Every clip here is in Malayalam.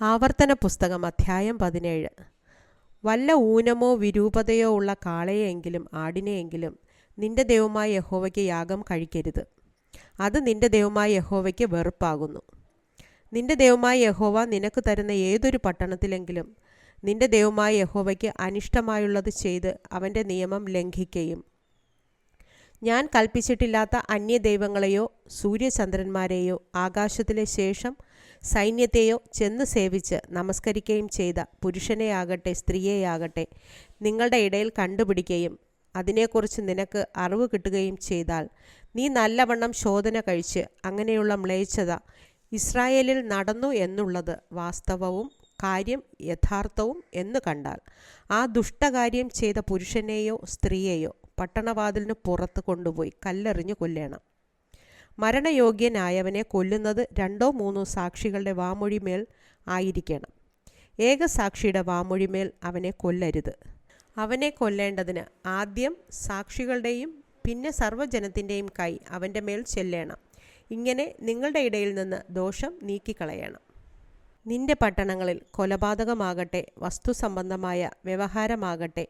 ആവർത്തന പുസ്തകം അധ്യായം പതിനേഴ്. വല്ല ഊനമോ വിരൂപതയോ ഉള്ള കാളയെങ്കിലും ആടിനെയെങ്കിലും നിന്റെ ദൈവമായ യഹോവയ്ക്ക് യാഗം കഴിക്കരുത്. അത് നിന്റെ ദൈവമായ യഹോവയ്ക്ക് വെറുപ്പാകുന്നു. നിന്റെ ദൈവമായ യഹോവ നിനക്ക് തരുന്ന ഏതൊരു പട്ടണത്തിലെങ്കിലും നിന്റെ ദൈവമായ യഹോവയ്ക്ക് അനിഷ്ടമായുള്ളത് ചെയ്ത് അവന്റെ നിയമം ലംഘിക്കുകയും ഞാൻ കൽപ്പിച്ചിട്ടില്ലാത്ത അന്യദൈവങ്ങളെയോ സൂര്യചന്ദ്രന്മാരെയോ ആകാശത്തിലെ ശേഷം സൈന്യത്തെയോ ചെന്ന് സേവിച്ച് നമസ്കരിക്കുകയും ചെയ്ത പുരുഷനെയാകട്ടെ സ്ത്രീയെയാകട്ടെ നിങ്ങളുടെ ഇടയിൽ കണ്ടുപിടിക്കുകയും അതിനെക്കുറിച്ച് നിനക്ക് അറിവ് കിട്ടുകയും ചെയ്താൽ നീ നല്ലവണ്ണം ശോധന കഴിച്ച് അങ്ങനെയുള്ള മ്ലേച്ഛത ഇസ്രായേലിൽ നടന്നു എന്നുള്ളത് വാസ്തവവും കാര്യം യഥാർത്ഥവും എന്ന് കണ്ടാൽ ആ ദുഷ്ടകാര്യം ചെയ്ത പുരുഷനെയോ സ്ത്രീയെയോ പട്ടണവാതിലിന് പുറത്ത് കൊണ്ടുപോയി കല്ലെറിഞ്ഞു കൊല്ലേണം. മരണയോഗ്യനായവനെ കൊല്ലുന്നത് രണ്ടോ മൂന്നോ സാക്ഷികളുടെ വാമൊഴിമേൽ ആയിരിക്കണം. ഏകസാക്ഷിയുടെ വാമൊഴിമേൽ അവനെ കൊല്ലരുത്. അവനെ കൊല്ലേണ്ടതിന് ആദ്യം സാക്ഷികളുടെയും പിന്നെ സർവജനത്തിന്റെയും കൈ അവന്റെ മേൽ ചെല്ലേണം. ഇങ്ങനെ നിങ്ങളുടെ ഇടയിൽ നിന്ന് ദോഷം നീക്കിക്കളയണം. നിന്റെ പട്ടണങ്ങളിൽ കൊലപാതകമാകട്ടെ വസ്തുസംബന്ധമായ വ്യവഹാരമാകട്ടെ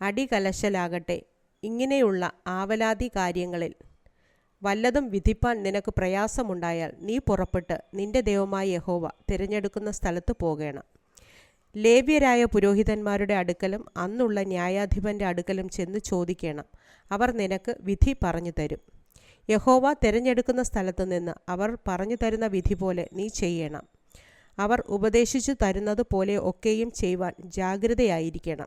അടികലശലാകട്ടെ ഇങ്ങനെയുള്ള ആവലാതി കാര്യങ്ങളിൽ വല്ലതും വിധിപ്പാൻ നിനക്ക് പ്രയാസമുണ്ടായാൽ നീ പുറപ്പെട്ട് നിന്റെ ദൈവമായ യഹോവ തിരഞ്ഞെടുക്കുന്ന സ്ഥലത്ത് പോകേണം. ലേവ്യരായ പുരോഹിതന്മാരുടെ അടുക്കലും അന്നുള്ള ന്യായാധിപന്റെ അടുക്കലും ചെന്ന് ചോദിക്കണം. അവർ നിനക്ക് വിധി പറഞ്ഞു തരും. യഹോവ തിരഞ്ഞെടുക്കുന്ന സ്ഥലത്ത് നിന്ന് അവർ പറഞ്ഞു തരുന്ന വിധി പോലെ നീ ചെയ്യണം. അവർ ഉപദേശിച്ചു തരുന്നത് പോലെ ഒക്കെയും ചെയ്യുവാൻ ജാഗ്രതയായിരിക്കണം.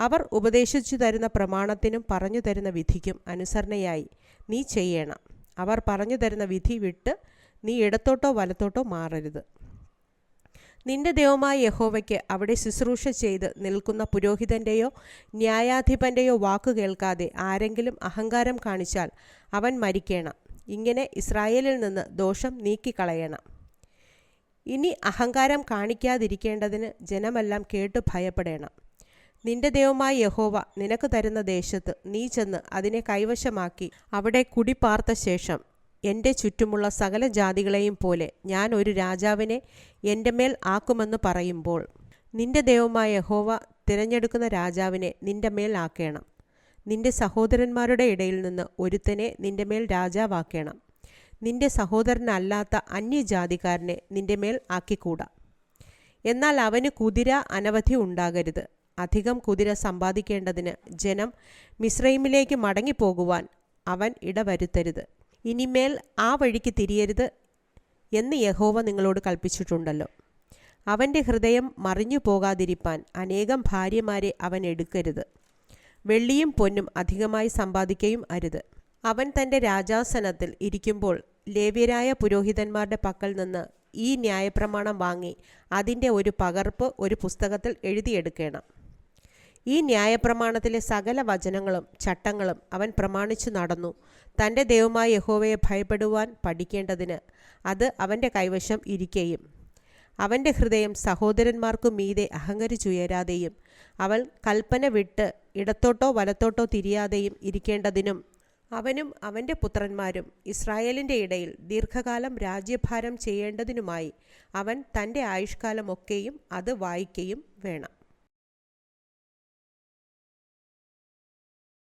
അവർ ഉപദേശിച്ചു തരുന്ന പ്രമാണത്തിനും പറഞ്ഞു തരുന്ന വിധിക്കും അനുസരണയായി നീ ചെയ്യണം. അവർ പറഞ്ഞു തരുന്ന വിധി വിട്ട് നീ ഇടത്തോട്ടോ വലത്തോട്ടോ മാറരുത്. നിന്റെ ദൈവമായ യഹോവയ്ക്ക് അവിടെ ശുശ്രൂഷ ചെയ്ത് നിൽക്കുന്ന പുരോഹിതന്റെയോ ന്യായാധിപന്റെയോ വാക്കു കേൾക്കാതെ ആരെങ്കിലും അഹങ്കാരം കാണിച്ചാൽ അവൻ മരിക്കണം. ഇങ്ങനെ ഇസ്രായേലിൽ നിന്ന് ദോഷം നീക്കിക്കളയണം. ഇനി അഹങ്കാരം കാണിക്കാതിരിക്കേണ്ടതിന് ജനമെല്ലാം കേട്ട് ഭയപ്പെടേണം. നിന്റെ ദൈവമായ യഹോവ നിനക്ക് തരുന്ന ദേശത്ത് നീ ചെന്ന് അതിനെ കൈവശമാക്കി അവിടെ കുടിപ്പാർത്ത ശേഷം എന്റെ ചുറ്റുമുള്ള സകല ജാതികളെയും പോലെ ഞാൻ ഒരു രാജാവിനെ എന്റെ മേൽ ആക്കുമെന്ന് പറയുമ്പോൾ നിന്റെ ദൈവമായ യഹോവ തിരഞ്ഞെടുക്കുന്ന രാജാവിനെ നിന്റെ മേൽ ആക്കേണം. നിന്റെ സഹോദരന്മാരുടെ ഇടയിൽ നിന്ന് ഒരുത്തനെ നിന്റെ മേൽ രാജാവാക്കേണം. നിന്റെ സഹോദരനല്ലാത്ത അന്യജാതിക്കാരനെ നിന്റെ മേൽ ആക്കിക്കൂടാ. എന്നാൽ അവന് കുതിര അനവധി ഉണ്ടാകരുത്. അധികം കുതിര സമ്പാദിക്കേണ്ടതിന് ജനം മിശ്രൈമിലേക്ക് മടങ്ങിപ്പോകുവാൻ അവൻ ഇടവരുത്തരുത്. ഇനിമേൽ ആ വഴിക്ക് തിരിയരുത് എന്ന് യഹോവ നിങ്ങളോട് കൽപ്പിച്ചിട്ടുണ്ടല്ലോ. അവന്റെ ഹൃദയം മറിഞ്ഞു പോകാതിരിപ്പാൻ അനേകം ഭാര്യമാരെ അവൻ എടുക്കരുത്. വെള്ളിയും പൊന്നും അധികമായി സമ്പാദിക്കുകയും അരുത്. അവൻ തന്റെ രാജാസനത്തിൽ ഇരിക്കുമ്പോൾ ലേവ്യരായ പുരോഹിതന്മാരുടെ പക്കൽ നിന്ന് ഈ ന്യായപ്രമാണം വാങ്ങി അതിന്റെ ഒരു പകർപ്പ് ഒരു പുസ്തകത്തിൽ എഴുതിയെടുക്കണം. ഈ ന്യായപ്രമാണത്തിലെ സകല വചനങ്ങളും ചട്ടങ്ങളും അവൻ പ്രമാണിച്ചു നടന്നു. തന്റെ ദൈവമായ യഹോവയെ ഭയപ്പെടുവാൻ പഠിക്കേണ്ടതിന് അത് അവന്റെ കൈവശം ഇരിക്കുകയും അവന്റെ ഹൃദയം സഹോദരന്മാർക്കു മീതെ അഹങ്കരിച്ചുയരാതെയും അവൾ കൽപ്പന വിട്ട് ഇടത്തോട്ടോ വലത്തോട്ടോ തിരിയാതെയും ഇരിക്കേണ്ടതിനും അവനും അവന്റെ പുത്രന്മാരും ഇസ്രായേലിന്റെ ഇടയിൽ ദീർഘകാലം രാജ്യഭാരം ചെയ്യേണ്ടതിനുമായി അവൻ തന്റെ ആയുഷ്കാലമൊക്കെയും അത് വായിക്കുകയും വേണം.